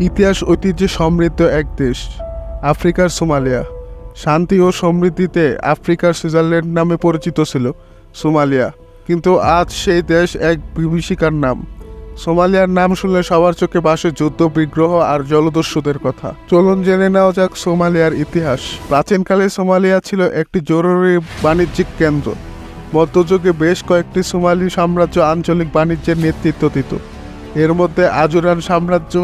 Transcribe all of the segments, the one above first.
ইতিহাস, ঐতিহ্যে সমৃদ্ধ এক দেশ, আফ্রিকার সোমালিয়া। শান্তি ও সমৃদ্ধিতে আফ্রিকার সুইজারল্যান্ড নামে পরিচিত ছিল সোমালিয়া। কিন্তু আজ সেই দেশ এক বিভীষিকার নাম। সোমালিয়ার নাম শুনলে সবার চোখে বাসে যুদ্ধ, বিগ্রহ আর জলদস্যুদের কথা। চলুন জেনে নেওয়া যাক সোমালিয়ার ইতিহাস। প্রাচীনকালে সোমালিয়া ছিল একটি জরুরি বাণিজ্যিক কেন্দ্র। মধ্যযুগে বেশ কয়েকটি সোমালি সাম্রাজ্য আঞ্চলিক বাণিজ্যের নেতৃত্ব দিত। এর মধ্যে আজুরান সাম্রাজ্য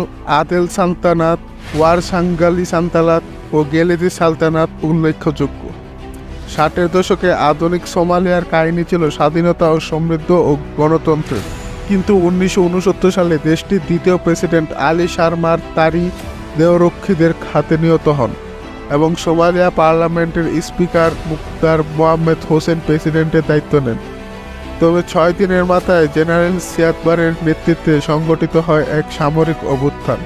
আদেল সালতানাত, ওয়ার সাঙ্গালি সান্তালাত ও গেলেদি সালতানাত উল্লেখযোগ্য। ষাটের দশকে আধুনিক সোমালিয়ার কাহিনী ছিল স্বাধীনতা ও সমৃদ্ধ ও গণতন্ত্রের কিন্তু উনিশশো উনসত্তর সালে দেশটির দ্বিতীয় প্রেসিডেন্ট আলী শারমার তারি দেহরক্ষীদের খাতে নিহত হন এবং সোমালিয়া পার্লামেন্টের স্পিকার মুক্তার মোহাম্মদ হোসেন প্রেসিডেন্টের দায়িত্ব নেন। তবে ছয় দিনের মাথায় জেনারেল সিয়াদবারের নেতৃত্বে সংগঠিত হয় এক সামরিক অভ্যুত্থান।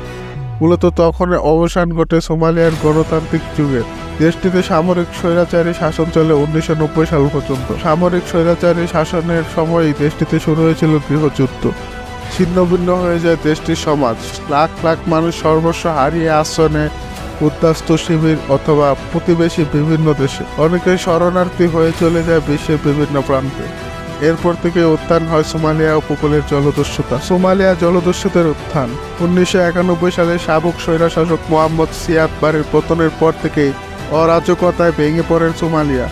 মূলত তখন অবসান ঘটে সোমালিয়ার গণতান্ত্রিক যুগের দেশটিতে সামরিক স্বৈরাচারী শাসন চলে উনিশশো নব্বই সাল পর্যন্ত। সামরিক স্বৈরাচারী শাসনের সময়ই দেশটিতে শুরু হয়েছিল গৃহযুদ্ধ। ছিন্নভিন্ন হয়ে যায় দেশটির সমাজ। লাখ লাখ মানুষ সর্বস্ব হারিয়ে আশ্রয় নেয় উদ্বাস্ত শিবির অথবা প্রতিবেশী বিভিন্ন দেশে। অনেকেই শরণার্থী হয়ে চলে যায় বিশ্বের বিভিন্ন প্রান্তে। এরপর থেকে উত্থান হয় সোমালিয়া উপকূলের জলদস্যুতা। সোমালিয়া জলদস্যুদের উত্থান। উনিশশো একানব্বই সালে সাবেক স্বৈরাশাসক মোহাম্মদ সিয়াদ বারের পতনের পর থেকে অরাজকতায় ভেঙে পড়েন সোমালিয়া।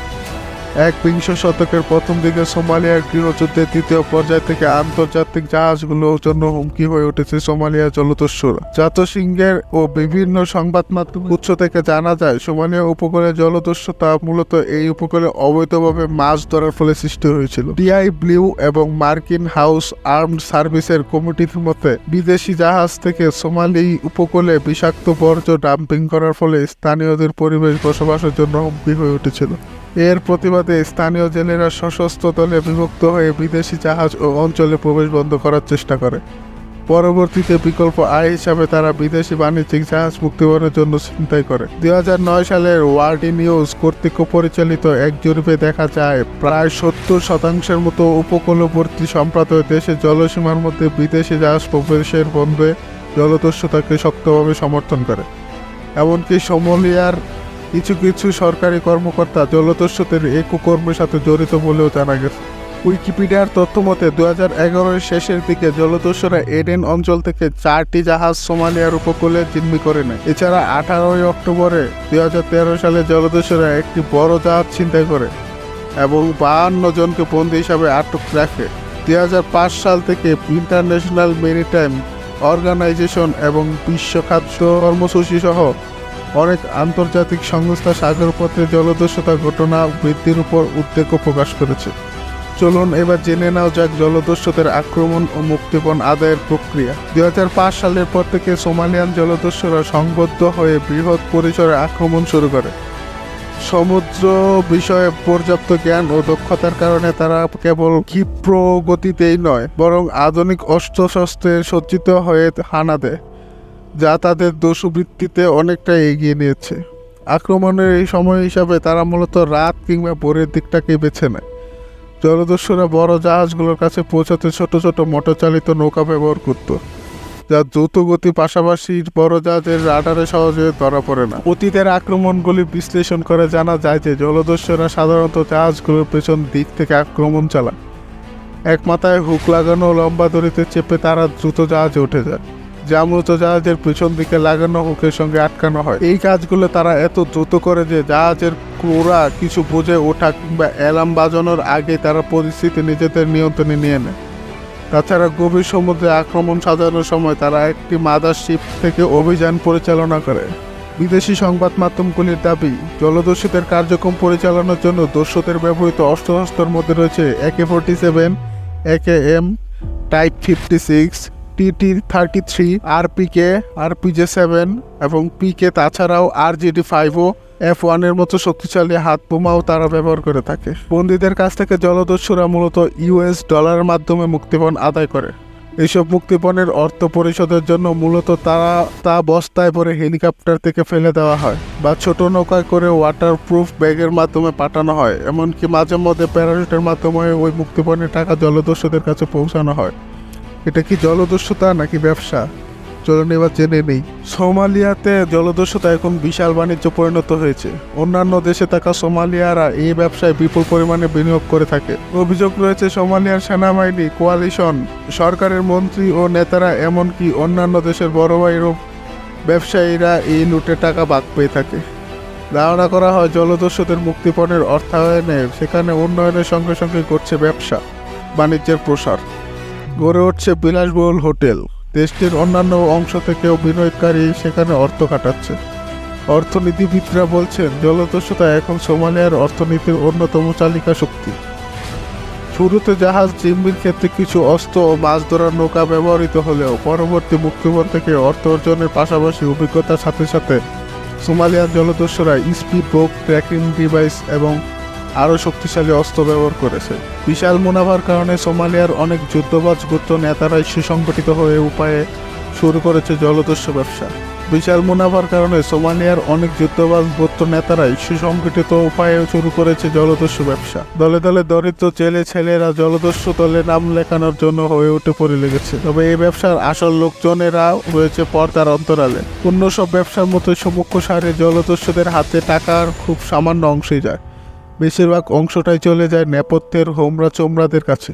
এক বিংশ শতকের প্রথম দিকে সোমালিয়ার গৃহযুদ্ধের দ্বিতীয় পর্যায় থেকে আন্তর্জাতিক জাহাজগুলোর জন্য হুমকি হয়ে উঠেছে সোমালিয়া জলদস্যুরা। জাতসিংহের ও বিভিন্ন সংবাদ মাধ্যম উৎস থেকে জানা যায়, সোমালিয়া উপকূলে জলদস্যুতা মূলত এই উপকূলে অবৈধভাবে মাছ ধরার ফলে সৃষ্টি হয়েছিল। ডিআই ব্লিউ এবং মার্কিন হাউস আর্মড সার্ভিসের কমিটির মতে, বিদেশি জাহাজ থেকে সোমালি উপকূলে বিষাক্ত বর্জ্য ডাম্পিং করার ফলে স্থানীয়দের পরিবেশ বসবাসের জন্য হুমকি হয়ে উঠেছিল। এর প্রতিবাদে স্থানীয় জেলেরা সশস্ত্র দলে বিভক্ত হয়ে বিদেশি জাহাজ ও অঞ্চলে প্রবেশ বন্ধ করার চেষ্টা করে। পরবর্তীতে বিকল্প আয় হিসাবে তারা বিদেশি বাণিজ্যিক জাহাজ মুক্তিবরণের জন্য চিন্তাই করে। দু হাজার নয় সালের ওয়ার্ডি নিউজ কর্তৃক পরিচালিত এক জরিপে দেখা যায়, প্রায় সত্তর শতাংশের মতো উপকূলবর্তী সম্প্রদায় দেশের জলসীমার মধ্যে বিদেশি জাহাজ প্রবেশের বন্ধে জলদস্যুতাকে শক্তভাবে সমর্থন করে। এমনকি সোমালিয়ার কিছু কিছু সরকারি কর্মকর্তা জলদস্যুদের এই কুকর্মের সাথে জড়িত বলেও জানা গেছে। উইকিপিডিয়ার তথ্য মতে দু হাজার শেষের দিকে জলদস্যুরা এডেন অঞ্চল থেকে চারটি জাহাজ সোমালিয়ার উপকূলে জিম্মি করে নেয়। এছাড়া আঠারোই অক্টোবরে দুই হাজার তেরো সালে জলদস্যুরা একটি বড় জাহাজ ছিনতাই করে এবং বাহান্ন জনকে বন্দী হিসাবে আটক রাখে। দুই হাজার পাঁচ সাল থেকে ইন্টারন্যাশনাল মেরিটাইম অর্গানাইজেশন এবং বিশ্ব খাদ্য কর্মসূচি সহ অনেক আন্তর্জাতিক সংস্থা সাগরপথে জলদস্যুতা ঘটনা বৃদ্ধির উপর উদ্বেগ প্রকাশ করেছে। চলুন এবার জেনে নাও যাক জলদস্যুদের আক্রমণ ও মুক্তিপণ আদায়ের প্রক্রিয়া। দুই হাজার পাঁচ সালের পর থেকে সোমালিয়ান জলদস্যুরা সংবদ্ধ হয়ে বৃহৎ পরিসরে আক্রমণ শুরু করে। সমুদ্র বিষয়ে পর্যাপ্ত জ্ঞান ও দক্ষতার কারণে তারা কেবল ক্ষিপ্র গতিতেই নয়, বরং আধুনিক অস্ত্রশস্ত্রে সজ্জিত হয়ে হানা দেয়। যা তাদের দোষবৃত্তিতে অনেকটা এগিয়ে নিয়েছে। আক্রমণের এই সময় হিসাবে তারা মূলত রাত কিংবা ভোরের দিকটাকে বেছে নেয়। জলদস্যুরা বড় জাহাজগুলোর কাছে পৌঁছাতে ছোট ছোট মোটরচালিত নৌকা ব্যবহার করত, যা দ্রুত গতি পাশাপাশি বড় জাহাজের রাডারে সহজে ধরা পড়ে না। অতীতের আক্রমণগুলি বিশ্লেষণ করে জানা যায় যে জলদস্যুরা সাধারণত জাহাজগুলোর পেছন দিক থেকে আক্রমণ চালায়। এক মাথায় হুক লাগানো লম্বা দড়িতে চেপে তারা দ্রুত জাহাজে উঠে যায়। যা মূলত জাহাজের পিছন দিকে লাগানো হুকের সঙ্গে আটকানো হয়। এই কাজগুলো তারা এত দ্রুত করে যে জাহাজের ক্রোরা কিছু বুঝে ওঠা কিংবা অ্যালার্ম বাজানোর আগে তারা পরিস্থিতি নিজেদের নিয়ন্ত্রণে নিয়ে নেয়। তাছাড়া গভীর সমুদ্রে আক্রমণ সাজানোর সময় তারা একটি মাদার শিপ থেকে অভিযান পরিচালনা করে। বিদেশি সংবাদ মাধ্যমগুলির দাবি, জলদস্যুদের কার্যক্রম পরিচালনার জন্য দস্যুদের ব্যবহৃত অস্ত্রশস্ত্রের মধ্যে রয়েছে AK forty seven, AK M, type fifty six TT thirty three, RPK, RPG seven এবং পিকে তাছাড়াও আর জিডি ফাইভও এফ ওয়ানের মতো শক্তিশালী হাত বোমাও তারা ব্যবহার করে থাকে। বন্দীদের কাছ থেকে জলদস্যুরা মূলত ইউএস ডলারের মাধ্যমে মুক্তিপণ আদায় করে। এইসব মুক্তিপণের অর্থ পরিশোধের জন্য মূলত তারা তা বস্তায় পরে হেলিকপ্টার থেকে ফেলে দেওয়া হয় বা ছোট নৌকায় করে ওয়াটার প্রুফ ব্যাগের মাধ্যমে পাঠানো হয়, এমনকি মাঝে মধ্যে প্যারাশুটের মাধ্যমে ওই মুক্তিপণের টাকা জলদস্যুদের কাছে পৌঁছানো হয়। এটা কি জলদস্যুতা নাকি ব্যবসা? চলুন এবার জেনে নেই। সোমালিয়াতে জলদস্যুতা এখন বিশাল বাণিজ্য পরিণত হয়েছে। অন্যান্য দেশে থাকা সোমালিয়ারা এই ব্যবসায় বিপুল পরিমাণে বিনিয়োগ করে থাকে। অভিযোগ রয়েছে, সোমালিয়ার সেনাবাহিনী, কোয়ালিশন, সরকারের মন্ত্রী ও নেতারা, এমনকি অন্যান্য দেশের বড় ভাইয়েরও ব্যবসায়ীরা এই লুটে টাকা বাক পেয়ে থাকে। ধারণা করা হয়, জলদস্যুদের মুক্তিপণের অর্থায়নে সেখানে উন্নয়নের সঙ্গে সঙ্গে করছে ব্যবসা, বাণিজ্যের প্রসার। গড়ে উঠছে বিলাসবহুল হোটেল। দেশটির অন্যান্য অংশ থেকেও বিনিয়োগকারী সেখানে অর্থ কাটাচ্ছে অর্থনীতিবিদরা বলছেন, জলদস্যুতা এখন সোমালিয়ার অর্থনীতির অন্যতম চালিকা শক্তি। শুরুতে জাহাজ জিম্মির ক্ষেত্রে কিছু অস্ত্র ও মাছ ধরার নৌকা ব্যবহৃত হলেও পরবর্তী মুক্তিপণ থেকে অর্থ অর্জনের পাশাপাশি অভিজ্ঞতার সাথে সাথে সোমালিয়ার জলদস্যুরা স্পিড বোট, ট্র্যাকিং ডিভাইস এবং আরও শক্তিশালী অস্ত্র ব্যবহার করেছে। বিশাল মুনাফার কারণে সোমালিয়ার অনেক যুদ্ধবাজ গোত্র নেতারাই সুসংগঠিত হয়ে উপায়ে শুরু করেছে জলদস্যু ব্যবসা। বিশাল মুনাফার কারণে সোমালিয়ার অনেক যুদ্ধবাজ গোত্র নেতারাই সুসংগঠিত উপায়ে শুরু করেছে জলদস্যু ব্যবসা। দলে দলে দরিদ্র ছেলে ছেলেরা জলদস্যু দলে নাম লেখানোর জন্য হয়ে উঠে পড়ে লেগেছে। তবে এই ব্যবসার আসল লোকজনেরা রয়েছে পর্দার অন্তরালে। অন্য সব ব্যবসার মতো সমুখ্য সারে জলদস্যুদের হাতে টাকার খুব সামান্য অংশই যায়। বেশিরভাগ অংশটাই চলে যায় নেপথ্যের হোমরা চোমরাদের কাছে।